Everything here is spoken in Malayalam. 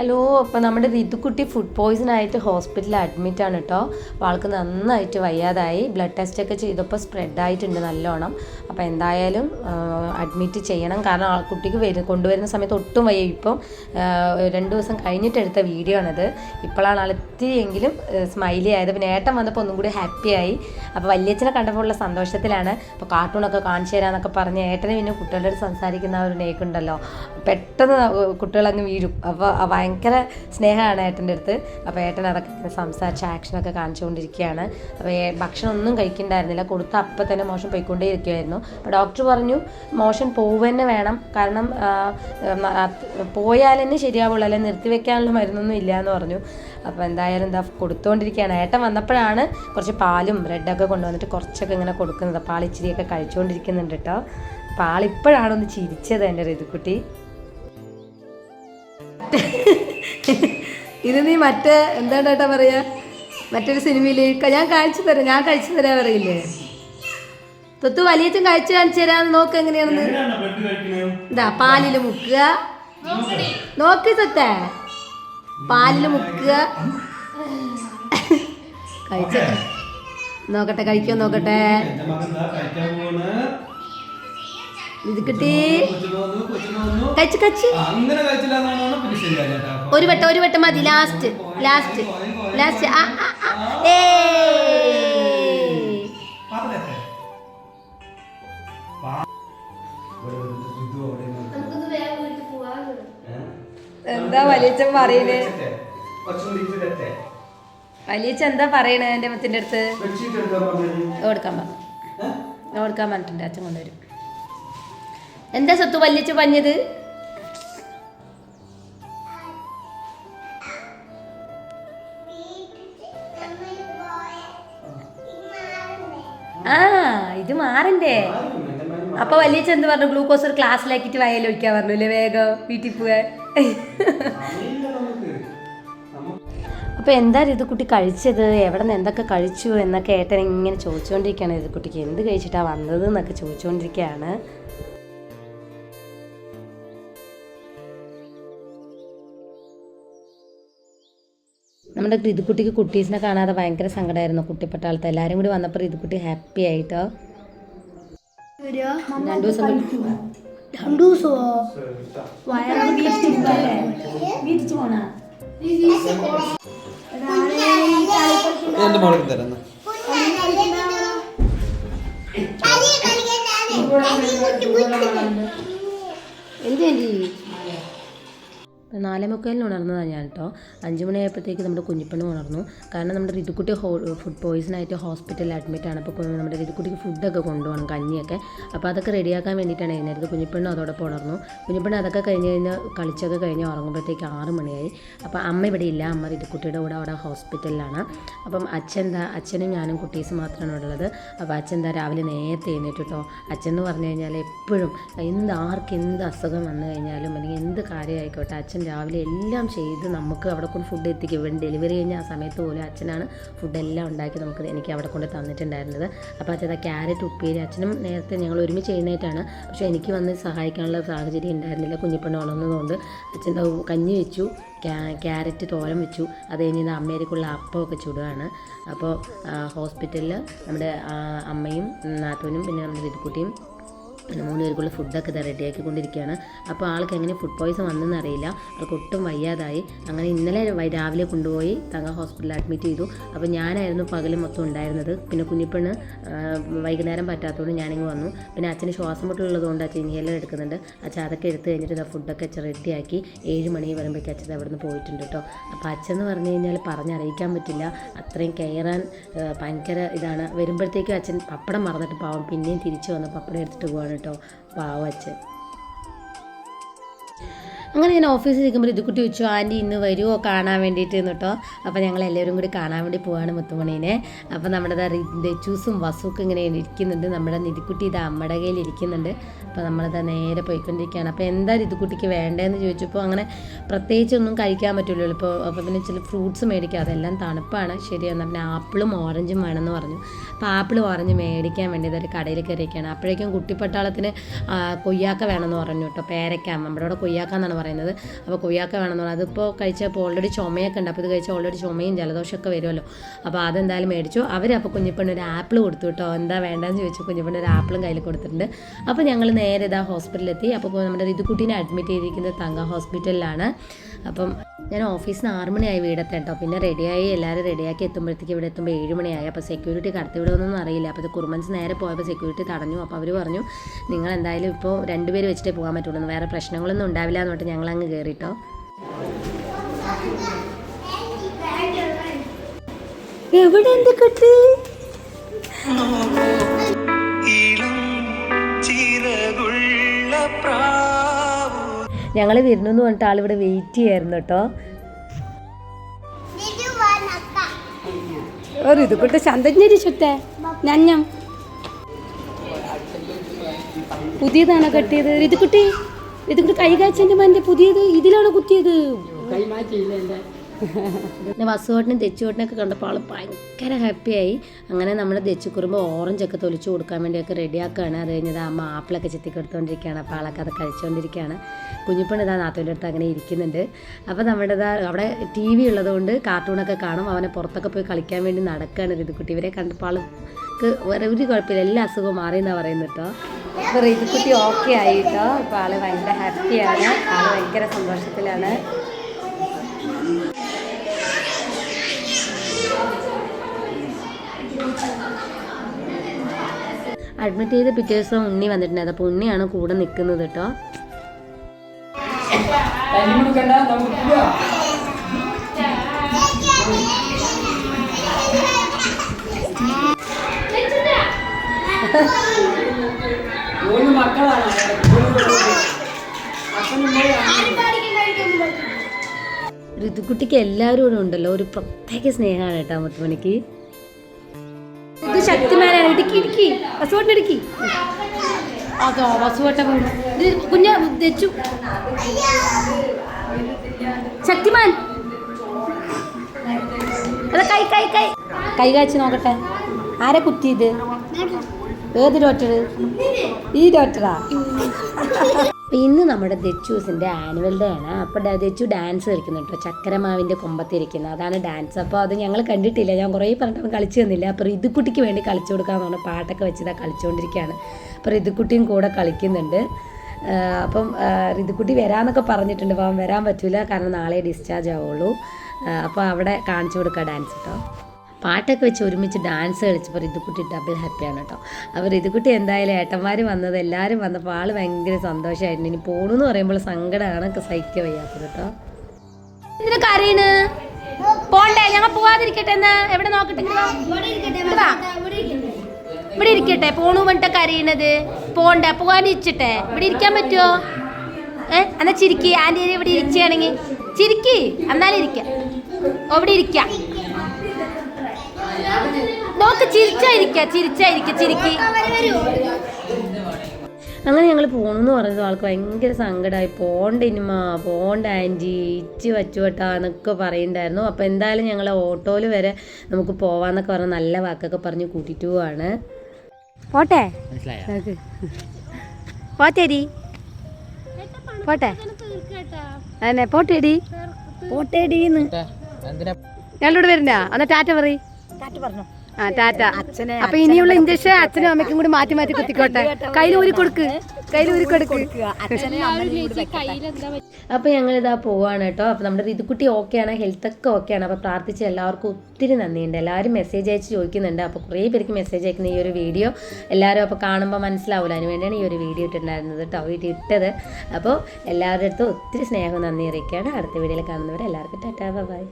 ഹലോ അപ്പോൾ നമ്മുടെ റിതുക്കുട്ടി ഫുഡ് പോയ്സൺ ആയിട്ട് ഹോസ്പിറ്റലിൽ അഡ്മിറ്റ് ആണ് കേട്ടോ അപ്പോൾ ആൾക്ക് നന്നായിട്ട് വയ്യാതായി. ബ്ലഡ് ടെസ്റ്റ് ഒക്കെ ചെയ്തപ്പോൾ സ്പ്രെഡ് ആയിട്ടുണ്ട് നല്ലോണം. അപ്പോൾ എന്തായാലും അഡ്മിറ്റ് ചെയ്യണം. കാരണം ആ കുട്ടിക്ക് വരും കൊണ്ടുവരുന്ന സമയത്ത് ഒട്ടും വയ്യ. ഇപ്പം രണ്ട് ദിവസം കഴിഞ്ഞിട്ട് എടുത്ത വീഡിയോ ആണിത്. ഇപ്പോഴാണ് ആൾ ഇത്തിരിയെങ്കിലും സ്മൈലി ആയത്. പിന്നെ വന്നപ്പോൾ ഒന്നും കൂടി ഹാപ്പിയായി അപ്പോൾ വല്യച്ഛനെ കണ്ടപ്പോൾ ഉള്ള സന്തോഷത്തിലാണ്. അപ്പോൾ കാർട്ടൂണൊക്കെ കാണിച്ചു തരാമെന്നൊക്കെ പറഞ്ഞ് ഏട്ടനെ പിന്നെ കുട്ടികളുടെ സംസാരിക്കുന്ന ഒരു നേക്കുണ്ടല്ലോ പെട്ടെന്ന് കുട്ടികളങ്ങ് വീഴും. അപ്പോൾ ഭയങ്കര സ്നേഹമാണ് ഏട്ടന്റെ അടുത്ത്. അപ്പോൾ ഏട്ടൻ അതൊക്കെ ഇങ്ങനെ സംസാരിച്ച് ആക്ഷനൊക്കെ കാണിച്ചുകൊണ്ടിരിക്കുകയാണ്. അപ്പോൾ ഭക്ഷണം ഒന്നും കഴിക്കണ്ടായിരുന്നില്ല. കൊടുത്ത അപ്പം തന്നെ മോശം പോയിക്കൊണ്ടേ ഇരിക്കുമായിരുന്നു അപ്പോൾ ഡോക്ടർ പറഞ്ഞു മോശം പോവുക വേണം. കാരണം പോയാൽ തന്നെ ശരിയാവുള്ളൂ. അല്ലെങ്കിൽ നിർത്തിവെക്കാനുള്ള മരുന്നൊന്നും ഇല്ല എന്ന് പറഞ്ഞു. അപ്പോൾ എന്തായാലും എന്താ കൊടുത്തുകൊണ്ടിരിക്കുകയാണ് ഏട്ടൻ വന്നപ്പോഴാണ് കുറച്ച് പാലും ബ്രെഡൊക്കെ കൊണ്ടുവന്നിട്ട് കുറച്ചൊക്കെ ഇങ്ങനെ കൊടുക്കുന്നത്. പാൽ ഇച്ചിരിയൊക്കെ കഴിച്ചുകൊണ്ടിരിക്കുന്നുണ്ട് കേട്ടോ. പാളിപ്പോഴാണ് ഒന്ന് ചിരിച്ചത് എന്റെ ഋതുക്കുട്ടി ഇത് നീ മറ്റേ എന്താണ് ഏട്ടാ പറയാ? മറ്റൊരു സിനിമയിൽ ഞാൻ കാഴ്ച തരാം ഞാൻ കഴിച്ചു തരാൻ പറയില്ലേ? തൊത്തു വലിയച്ചും കഴിച്ചു കാണിച്ചു തരാന്ന് നോക്ക് എങ്ങനെയാണെന്ന്. ഇതാ പാലിൽ മുക്കുക. നോക്ക് തൊത്തേ പാലിൽ മുക്കുക. കഴിച്ച? നോക്കട്ടെ കഴിക്കോ നോക്കട്ടെ. ഇത് കിട്ടി. കഴിച്ച് കഴിച്ച്. ഒരു വട്ടം ഒരു വട്ടം മതി ലാസ്റ്റ് ലാസ്റ്റ് ലാസ്റ്റ്? എന്താ വലിയച്ഛൻ പറയണേ? വലിയച്ഛൻ എന്താ പറയണേ എന്റെ മത്തിന്റെ അടുത്ത്. കൊടുക്കാൻ പറഞ്ഞു? കൊടുക്കാൻ പറഞ്ഞിട്ടുണ്ട് അച്ഛൻ കൊണ്ടുവരും. എന്താ സ്വത്ത് വലിയച്ഛൻ പറഞ്ഞത്? ആ ഇത് മാറണ്ടേ അപ്പൊ വലിയ ചെന്ത് പറഞ്ഞു? ഗ്ലൂക്കോസ് ഒരു ക്ലാസ്സിലാക്കിട്ട് വയലിൽ ഒഴിക്കാൻ പറഞ്ഞു അല്ലേ വേഗം വീട്ടിൽ പോവാൻ? അപ്പോൾ എന്താ കുട്ടി കഴിച്ചത്? എവിടെ നിന്ന് എന്തൊക്കെ കഴിച്ചു എന്നൊക്കെ ഏട്ടൻ ഇങ്ങനെ ചോദിച്ചുകൊണ്ടിരിക്കുകയാണ് ഇത് കുട്ടിക്ക്. എന്ത് കഴിച്ചിട്ടാ വന്നത് എന്നൊക്കെ ചോദിച്ചുകൊണ്ടിരിക്കുകയാണ് നമ്മുടെ ഋതുക്കുട്ടിക്ക് കുട്ടീസിനെ കാണാതെ ഭയങ്കര സങ്കടമായിരുന്നു കുട്ടിപ്പട്ടാളത്ത് എല്ലാവരും കൂടി വന്നപ്പോൾ ഋതുക്കുട്ടി ഹാപ്പി ആയിട്ടോ രണ്ടു ദിവസം രണ്ടു ദിവസമോ? എന്ത് നാലേ മുക്കാലിന് ഉണർന്നതാണ് ഞാൻ കേട്ടോ അഞ്ച് മണിയായപ്പോഴത്തേക്ക് നമ്മുടെ കുഞ്ഞിപ്പണ്ണ് ഉണർന്നു. കാരണം നമ്മുടെ ഋതുക്കുട്ടി ഹോ ഫുഡ് പോയിസൺ ആയിട്ട് ഹോസ്പിറ്റലിൽ അഡ്മിറ്റാണ് അപ്പോൾ നമ്മുടെ ഋതുക്കുട്ടിക്ക് ഫുഡൊക്കെ കൊണ്ടുപോകണം കഞ്ഞിയൊക്കെ. അപ്പോൾ അതൊക്കെ റെഡിയാക്കാൻ വേണ്ടിയിട്ടാണ് എഴുന്നേരത് കുഞ്ഞിപ്പെണ്ണ് അതോടൊപ്പം ഉണർന്നു. കുഞ്ഞിപ്പെണ്ണ് അതൊക്കെ കഴിഞ്ഞ് കഴിഞ്ഞ് കളിച്ചൊക്കെ കഴിഞ്ഞ് ഉറങ്ങുമ്പോഴത്തേക്ക് ആറ് മണിയായി. അപ്പോൾ അമ്മ ഇവിടെ ഇല്ല. അമ്മ ഋതുക്കുട്ടിയുടെ കൂടെ അവിടെ ഹോസ്പിറ്റലിലാണ് അപ്പം അച്ഛൻ എന്താ അച്ഛനും ഞാനും കുട്ടീസ് മാത്രമാണ് ഉള്ളത്. അപ്പോൾ അച്ഛൻ എന്താ രാവിലെ നേരത്തെ എഴുന്നേറ്റ് കേട്ടോ അച്ഛൻ എന്ന് പറഞ്ഞു കഴിഞ്ഞാൽ എപ്പോഴും എന്ത് ആർക്ക് എന്ത് അസുഖം വന്നു കഴിഞ്ഞാലും അല്ലെങ്കിൽ എന്ത് കാര്യമായിക്കോട്ടെ അച്ഛൻ രാവിലെ എല്ലാം ചെയ്ത് നമുക്ക് അവിടെ കൊണ്ട് ഫുഡ് എത്തിക്കും. ഇവിടെ ഡെലിവറി കഴിഞ്ഞ ആ സമയത്ത് പോലും അച്ഛനാണ് ഫുഡെല്ലാം ഉണ്ടാക്കി നമുക്ക് എനിക്ക് അവിടെ കൊണ്ട് തന്നിട്ടുണ്ടായിരുന്നത്. അപ്പോൾ അച്ഛൻ ക്യാരറ്റ് ഉപ്പേരി അച്ഛനും നേരത്തെ ഞങ്ങൾ ഒരുമിച്ച് ചെയ്യുന്നതായിട്ടാണ്. പക്ഷേ എനിക്ക് വന്ന് സഹായിക്കാനുള്ള സാഹചര്യം ഉണ്ടായിരുന്നില്ല. കുഞ്ഞിപ്പണ്ണ വളർന്നതുകൊണ്ട് അച്ഛന്റെ കഞ്ഞി വെച്ചു ക്യാ- ക്യാരറ്റ് തോരൻ വെച്ചു. അത് കഴിഞ്ഞ് അമ്മയിലേക്കുള്ള അപ്പമൊക്കെ ചുടുകയാണ്. അപ്പോൾ ഹോസ്പിറ്റലിൽ നമ്മുടെ അമ്മയും നാത്തൂനും പിന്നെ നമ്മുടെ പിന്നെ മൂന്ന് പേർക്കുള്ള ഫുഡൊക്കെ ഇതാ റെഡിയാക്കി കൊണ്ടിരിക്കുകയാണ് അപ്പോൾ ആൾക്ക് എങ്ങനെ ഫുഡ് പോയ്സൺ വന്നെന്ന് അറിയില്ല. ആൾക്ക് ഒട്ടും വയ്യാതായി. അങ്ങനെ ഇന്നലെ രാവിലെ കൊണ്ടുപോയി തങ്ക ഹോസ്പിറ്റലിൽ അഡ്മിറ്റ് ചെയ്തു. അപ്പോൾ ഞാനായിരുന്നു പകൽ മൊത്തം ഉണ്ടായിരുന്നത്. പിന്നെ കുഞ്ഞിപ്പെണ്ണ് വൈകുന്നേരം പറ്റാത്തതുകൊണ്ട് ഞാനിങ്ങ് വന്നു. പിന്നെ അച്ഛന് ശ്വാസം മുട്ടുള്ളതുകൊണ്ട് അച്ഛൻ ഇൻഹേലർ എടുക്കുന്നുണ്ട്. അച്ഛൻ അതൊക്കെ എടുത്ത് കഴിഞ്ഞിട്ട് ഇതാ ഫുഡൊക്കെ അച്ഛൻ റെഡിയാക്കി ഏഴ് മണി വരുമ്പോഴേക്കും അച്ഛൻ അവിടെ നിന്ന് പോയിട്ടുണ്ട് കേട്ടോ. അപ്പോൾ അച്ഛൻ എന്ന് പറഞ്ഞു കഴിഞ്ഞാൽ പറഞ്ഞറിയിക്കാൻ പറ്റില്ല. അത്രയും കയറാൻ ഭയങ്കര ഇതാണ്. വരുമ്പോഴത്തേക്കും അച്ഛൻ പപ്പടം മറന്നിട്ട് പാവം. പിന്നെയും തിരിച്ചു വന്ന് പപ്പടം എടുത്തിട്ട് പോവാണ് കേട്ടോ. പാവം അച്ഛൻ അങ്ങനെ ഞാൻ ഓഫീസിൽ ഇരിക്കുമ്പോൾ ഇത് കുട്ടി വെച്ചു ആന്റി ഇന്ന് വരുമോ കാണാൻ വേണ്ടിയിട്ട് എന്നിട്ടോ അപ്പോൾ ഞങ്ങൾ എല്ലാവരും കൂടി കാണാൻ വേണ്ടി പോവാണ് മുത്തുമണീനെ. അപ്പോൾ നമ്മുടെ ദച്ചൂസും വസുക്കും ഇങ്ങനെ ഇരിക്കുന്നുണ്ട്. നമ്മുടെ നിധിക്കുട്ടി ഇത് അമ്മയുടെ കയ്യിൽ ഇരിക്കുന്നുണ്ട്. അപ്പോൾ നമ്മളിതാ നേരെ പോയിക്കൊണ്ടിരിക്കുകയാണ്. അപ്പോൾ എന്താ കുട്ടിക്ക് വേണ്ടതെന്ന് ചോദിച്ചപ്പോൾ അങ്ങനെ പ്രത്യേകിച്ച് ഒന്നും കഴിക്കാൻ പറ്റുള്ളൂ ഇപ്പോൾ അപ്പോൾ പിന്നെ ചില ഫ്രൂട്ട്സ് മേടിക്കുക അതെല്ലാം തണുപ്പാണ്. ശരിയാണ് പിന്നെ ആപ്പിളും ഓറഞ്ചും വേണമെന്ന് പറഞ്ഞു. അപ്പോൾ ആപ്പിളും ഓറഞ്ച് മേടിക്കാൻ വേണ്ടി ഇതൊരു കടയിൽ കയറിയൊക്കെയാണ് അപ്പോഴേക്കും കുട്ടിപ്പട്ടാളത്തിന് കൊയ്യാക്ക വേണമെന്ന് പറഞ്ഞു കേട്ടോ പേരയ്ക്ക നമ്മുടെ അവിടെ കൊയ്യാക്ക എന്നാണ് പറയുന്നത്. അപ്പോൾ കൊയ്യാക്ക വേണമെന്ന് പറഞ്ഞു. അതിപ്പോൾ കഴിച്ചപ്പോൾ ഓൾറെഡി ചുമയൊക്കെ ഉണ്ട്. അപ്പോൾ ഇത് കഴിച്ചാൽ ഓൾറെഡി ചുമയും ജലദോഷമൊക്കെ വരുമല്ലോ. അപ്പോൾ അതെന്തായാലും മേടിച്ചു. അവർ അപ്പോൾ കുഞ്ഞിപ്പെണ്ണ് ഒരു ആപ്പിൾ കൊടുത്തു കേട്ടോ. എന്താ വേണ്ടെന്ന് ചോദിച്ചു. കുഞ്ഞിപ്പണ്ണ ഒരു ആപ്പിളും കയ്യിൽ കൊടുത്തിട്ടുണ്ട്. അപ്പോൾ ഞങ്ങൾ നേരെ ഇതാ ഹോസ്പിറ്റലിലെത്തി അപ്പോൾ നമ്മുടെ ഋതുക്കുട്ടീനെ അഡ്മിറ്റ് ചെയ്തിരിക്കുന്നത് തങ്ക ഹോസ്പിറ്റലിലാണ് അപ്പം ഞാൻ ഓഫീസിൽ നിന്ന് മണിയായി വീടെത്താൻ കേട്ടോ. പിന്നെ റെഡിയായി. എല്ലാവരും റെഡിയാക്കി എത്തുമ്പോഴത്തേക്ക് ഇവിടെ എത്തുമ്പോൾ ഏഴ് മണിയായി. അപ്പോൾ സെക്യൂരിറ്റി കടത്തിവിടുമെന്നൊന്നും അറിയില്ല. അപ്പോൾ ഇത് കുറുമൻസ് നേരെ പോയപ്പോൾ സെക്യൂരിറ്റി തടഞ്ഞു. അപ്പോൾ അവർ പറഞ്ഞു നിങ്ങൾ എന്തായാലും ഇപ്പോൾ രണ്ടുപേര് വെച്ചിട്ടേ പോകാൻ പറ്റുള്ളൂ. വേറെ പ്രശ്നങ്ങളൊന്നും ഉണ്ടാവില്ല എന്ന് പറഞ്ഞിട്ട് ഞങ്ങൾ അങ്ങ് കയറിട്ടോ എവിടെ എന്ത് കുട്ടി? ഞങ്ങൾ വരുന്നു എന്ന് പറഞ്ഞിട്ട് ആളിവിടെ വെയിറ്റ് ചെയ്യായിരുന്നു കേട്ടോ. ഒരു ഇത് കൂട്ട് ചന്തജ്ഞരി ചുറ്റേ. ഞഞ്ഞം പുതിയതാണോ കെട്ടിയത്? ഇത് കുട്ടി കൈ കാച്ചന്റെ മന്റെ പുതിയത് ഇതിലാണോ കുത്തിയത്? പിന്നെ വസുവോട്ടിനും തെച്ചുവോട്ടിനൊക്കെ കണ്ടപ്പോൾ ആൾ ഭയങ്കര ഹാപ്പിയായി. അങ്ങനെ നമ്മൾ ഓറഞ്ച് ഓറഞ്ചൊക്കെ തൊലിച്ചു കൊടുക്കാൻ വേണ്ടിയൊക്കെ റെഡിയാക്കുകയാണ് അത് കഴിഞ്ഞത് അമ്മ ആപ്പിളൊക്കെ ചെത്തിക്കൊടുത്തുകൊണ്ടിരിക്കുകയാണ് അപ്പോൾ ആളൊക്കെ അത് കഴിച്ചുകൊണ്ടിരിക്കുകയാണ് കുഞ്ഞിപ്പണ് ഇതാ നാത്തോന്റെ അടുത്ത് അങ്ങനെ ഇരിക്കുന്നുണ്ട്. അപ്പോൾ നമ്മുടെ ഇതാ അവിടെ ടി വി ഉള്ളതുകൊണ്ട് കാർട്ടൂണൊക്കെ കാണും. അവനെ പുറത്തൊക്കെ പോയി കളിക്കാൻ വേണ്ടി നടക്കുകയാണ് ഋതുക്കുട്ടി ഇവരെ കണ്ടപ്പോൾ ആൾക്ക് വേറെ ഒരു കുഴപ്പമില്ല. എല്ലാ അസുഖവും മാറി എന്നാണ് പറയുന്നത് കേട്ടോ. അപ്പോൾ ഋതുക്കുട്ടി ഓക്കെ ആയി കേട്ടോ. അപ്പോൾ ആൾ ഭയങ്കര ഹാപ്പിയാണ് ആൾ ഭയങ്കര സന്തോഷത്തിലാണ്. അഡ്മിറ്റ് ചെയ്ത് പിറ്റേ ദിവസം ഉണ്ണി വന്നിട്ടുണ്ടായിരുന്നു അപ്പോൾ ഉണ്ണിയാണ് കൂടെ നിൽക്കുന്നത് കേട്ടോ മൂന്ന് മക്കളാണ് ഋതുക്കുട്ടിക്ക് എല്ലാവരും കൂടെ ഉണ്ടല്ലോ. ഒരു പ്രത്യേക സ്നേഹമാണ് കേട്ടോ മുത്തുമണിക്ക് ഇത് ശക്തിമാനാണ് ഇടുക്കി ഇടുക്കി. വസുവട്ടൻ ഇടുക്കി. അതോ വസുവട്ട ഇത് കുഞ്ഞ ഉദ്ദേശിച്ചു ശക്തിമാൻ. അല്ല കൈ കൈ കൈ. കൈ കാച്ചു നോക്കട്ടെ. ആരെ കുത്തിയത്? ഏത് ഡോക്ടർ? ഈ ഡോക്ടറാ? ഇന്ന് നമ്മുടെ ദച്ചൂസിന്റെ ആനുവൽ ഡേ ആണ്. അപ്പോൾ ദച്ചു ഡാൻസ് കളിക്കുന്നുണ്ട് കേട്ടോ ചക്കരമാവിന്റെ കൊമ്പത്തിരിക്കുന്നത് അതാണ് ഡാൻസ് അപ്പോൾ അത് ഞങ്ങൾ കണ്ടിട്ടില്ല. ഞാൻ കുറേ പറഞ്ഞിട്ട് കളിച്ചു തന്നില്ല. അപ്പോൾ ഋതുക്കുട്ടിക്ക് വേണ്ടി കളിച്ചു കൊടുക്കാമെന്ന് പറഞ്ഞ പാട്ടൊക്കെ വെച്ചിതാ കളിച്ചുകൊണ്ടിരിക്കുകയാണ് അപ്പോൾ ഋതുക്കുട്ടിയും കൂടെ കളിക്കുന്നുണ്ട്. അപ്പം ഋതുക്കുട്ടി വരാമെന്നൊക്കെ പറഞ്ഞിട്ടുണ്ട്. അപ്പം വരാൻ പറ്റില്ല കാരണം നാളെ ഡിസ്ചാർജ് ആവുള്ളൂ. അപ്പോൾ അവിടെ കാണിച്ചു കൊടുക്കുക ഡാൻസ് കേട്ടോ പാട്ടൊക്കെ വെച്ച് ഒരുമിച്ച് ഡാൻസ് കളിച്ചപ്പോൾ ഇതുകുട്ടി ഡബിൾ ഹാപ്പിയാണ് കേട്ടോ അവർ ഇതുകുട്ടി എന്തായാലും ഏട്ടന്മാർ വന്നത് എല്ലാവരും വന്നപ്പോൾ ആൾ ഭയങ്കര സന്തോഷമായിരുന്നു ഇനി പോണെന്ന് പറയുമ്പോൾ സങ്കടമാണ് സഹിക്ക സഹിക്കാൻ വയ്യാത്തത് കേട്ടോ പോണ്ടേ ഞങ്ങൾ പോവാതിരിക്കട്ടെ എന്ന്? എവിടെ നോക്കട്ടെ. ഇവിടെ ഇരിക്കട്ടെ പോണു പറഞ്ഞിട്ട് കരയണത് പോണ്ട പോവാനിരിച്ചിട്ടെ ഇവിടെ ഇരിക്കാൻ പറ്റുമോ ഏ എന്നാ ചിരിക്കി. ആന്റി ഇവിടെ ഇരിക്കുകയാണെങ്കിൽ ചിരിക്കി. എന്നാലും ഇരിക്കാം. ഓ ഇവിടെ ഇരിക്കാം. നോക്ക് ചിരിച്ചായിരിക്ക ചിരിച്ചായിരിക്ക ചിരിക്ക്. അങ്ങനെ ഞങ്ങൾ പോകണമെന്ന് പറഞ്ഞത് ആൾക്ക് ഭയങ്കര സങ്കടമായി പോണ്ട ഇനിമ പോണ്ട ആന്റി ഇച്ചി വച്ചുവട്ടാ എന്നൊക്കെ പറയുന്നുണ്ടായിരുന്നു അപ്പോൾ എന്തായാലും ഞങ്ങൾ ഓട്ടോയിൽ വരെ നമുക്ക് പോവാന്നൊക്കെ പറഞ്ഞ് നല്ല വാക്കൊക്കെ പറഞ്ഞ് കൂട്ടിയിട്ട് പോവാണ്. പോട്ടെ. പോറ്റേടി പോട്ടെ? അതന്നെ പോട്ടേടി. പോട്ടേടിന്ന് ഞങ്ങളോട് വരണ്ട. എന്നാ ടാറ്റ പറ ആ ടാറ്റ. അപ്പൊ ഇനിയുള്ള ഇഞ്ചക്ഷൻ അച്ഛനും അമ്മയ്ക്കും കൂടി മാറ്റി മാറ്റി കുത്തിക്കോട്ടെ. കയ്യിൽ ഊരി കൊടുക്ക്. കയ്യിൽ ഊരി കൊടുക്ക്. അപ്പൊ ഞങ്ങൾ ഇതാ പോവാണ് കേട്ടോ. അപ്പൊ നമ്മുടെ ഇതുകുട്ടി ഓക്കെ ആണ് ഹെൽത്ത് ഒക്കെ ഓക്കെയാണ്. അപ്പൊ പ്രാർത്ഥിച്ച എല്ലാവർക്കും ഒത്തിരി നന്ദിയുണ്ട്. എല്ലാവരും മെസ്സേജ് അയച്ച് ചോദിക്കുന്നുണ്ട്. അപ്പൊ കുറേ പേർക്ക് മെസ്സേജ് അയക്കുന്ന ഈ ഒരു വീഡിയോ എല്ലാവരും അപ്പോൾ കാണുമ്പോൾ മനസ്സിലാവില്ല അതിന് വേണ്ടിയാണ് ഈ ഒരു വീഡിയോ ഇട്ടിട്ടുണ്ടായിരുന്നത് കേട്ടോ. വീട്ടിൽ ഇട്ടത്. അപ്പോൾ എല്ലാവരുടെ അടുത്തും ഒത്തിരി സ്നേഹം നന്ദി അറിയിക്കുകയാണ്. അടുത്ത വീഡിയോയിൽ കാണുന്നവരെ എല്ലാവർക്കും ടാറ്റാ. ബൈ